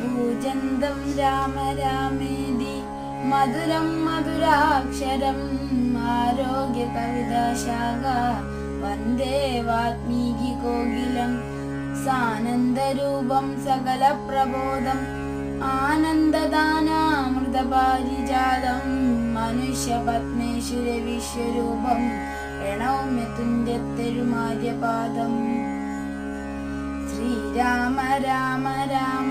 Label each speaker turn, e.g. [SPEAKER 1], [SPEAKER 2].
[SPEAKER 1] കൂജന്തം രാമ രാമേതി മധുരം മധുരാക്ഷരം ആരോഗ്യ കവിതാശാഖ വന്ദേ വാത്മീകി കോകിലം സാനന്ദരൂപം സകല പ്രബോധം ആനന്ദദാനാമൃതപാരിജാതം മനുഷ്യ പത്മേശ്വര വിശ്വരൂപം പ്രണൗമ്യ തുഞ്ചത്തെരുമാര്യപാദം ശ്രീരാമ രാമ രാമ